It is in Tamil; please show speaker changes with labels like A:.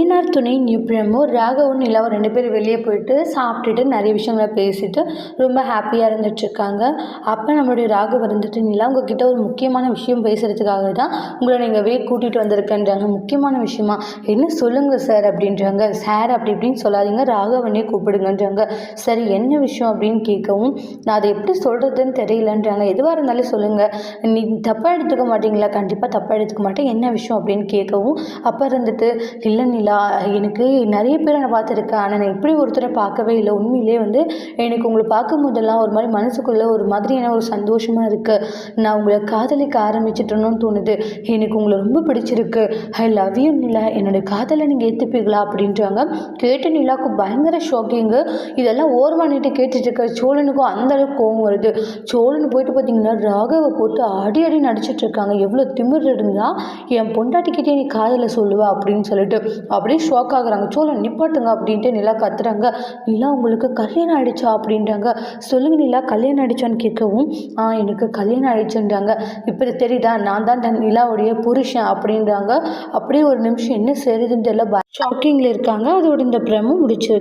A: ஐயனார் துணை நிபுணமும் ராகவும் நிலாவும் ரெண்டு பேரும் வெளியே போயிட்டு சாப்பிட்டுட்டு நிறைய விஷயங்கள பேசிட்டு ரொம்ப ஹாப்பியாக இருந்துட்டுருக்காங்க. அப்போ நம்மளுடைய ராகு இருந்துட்டு நிலா உங்ககிட்ட ஒரு முக்கியமான விஷயம் பேசுகிறதுக்காக தான் உங்களை நீங்கள் வே கூட்டிகிட்டு வந்திருக்கேன்றாங்க. முக்கியமான விஷயமா? என்ன சொல்லுங்கள் சார் அப்படின்றாங்க. சார் அப்படி இப்படின்னு சொல்லாதீங்க. ராகவனே கூப்பிடுங்கன்றாங்க. சரி என்ன விஷயம் அப்படின்னு கேட்கவும் நான் அதை எப்படி சொல்கிறதுன்னு தெரியலன்றாங்க. எதுவாக இருந்தாலும் சொல்லுங்கள் நீ தப்பாக எடுத்துக்க மாட்டீங்களா? கண்டிப்பாக தப்பாக எடுத்துக்க மாட்டேன். என்ன விஷயம்? அப்படின்னு கேட்கவும் அப்போ இருந்துட்டு இல்லை நிலா எனக்கு நிறைய பேரை நான் பார்த்துருக்கேன். ஆனால் நான் இப்படி ஒருத்தரை பார்க்கவே இல்லை. உண்மையிலே வந்து எனக்கு உங்களை பார்க்கும் போதெல்லாம் ஒரு மாதிரி மனசுக்குள்ளே ஒரு மாதிரியான ஒரு சந்தோஷமாக இருக்குது நான் உங்களை காதலிக்க ஆரம்பிச்சிட்டணும்னு தோணுது. எனக்கு உங்களை ரொம்ப பிடிச்சிருக்கு. I love you Nila. என்னோடய காதலை நீங்கள் ஏற்றுப்பீங்களா அப்படின்றாங்க. கேட்டு நிலாவுக்கு பயங்கர ஷாக்கிங்கு இதெல்லாம் ஓரமானிட்டு கேட்டுட்டு இருக்க சோழனுக்கும் அந்தளவுக்கு கோவம் வருது. சோழன் போயிட்டு பார்த்தீங்கன்னா ராகவை போட்டு அடி அடி நடிச்சிட்ருக்காங்க எவ்வளோ திமிர் இருந்தால் என் பொண்டாட்டிக்கிட்டே நீ காதலை சொல்லுவா அப்படின்னு சொல்லிட்டு. அப்படியே ஷாக் ஆகுறாங்க. சோழன் நிப்பாட்டுங்க அப்படின்ட்டு நிலா கத்துறாங்க. நிலா உங்களுக்கு கல்யாணம் ஆயிடுச்சா? அப்படின்றாங்க. சொல்லுங்க நிலா கல்யாணம் ஆயிடுச்சான்னு கேட்கவும் ஆ எனக்கு கல்யாணம் ஆயிடுச்சுன்றாங்க. இப்போ தெரியுதா? நான் தான் டன் நிலாவுடைய புருஷன் அப்படின்றாங்க. அப்படியே ஒரு நிமிஷம் என்ன செய்யுதுன்னு தெரியல ஷாக்கிங்கில் இருக்காங்க. அதோட இந்த பிரமும் முடிச்சிருக்கு.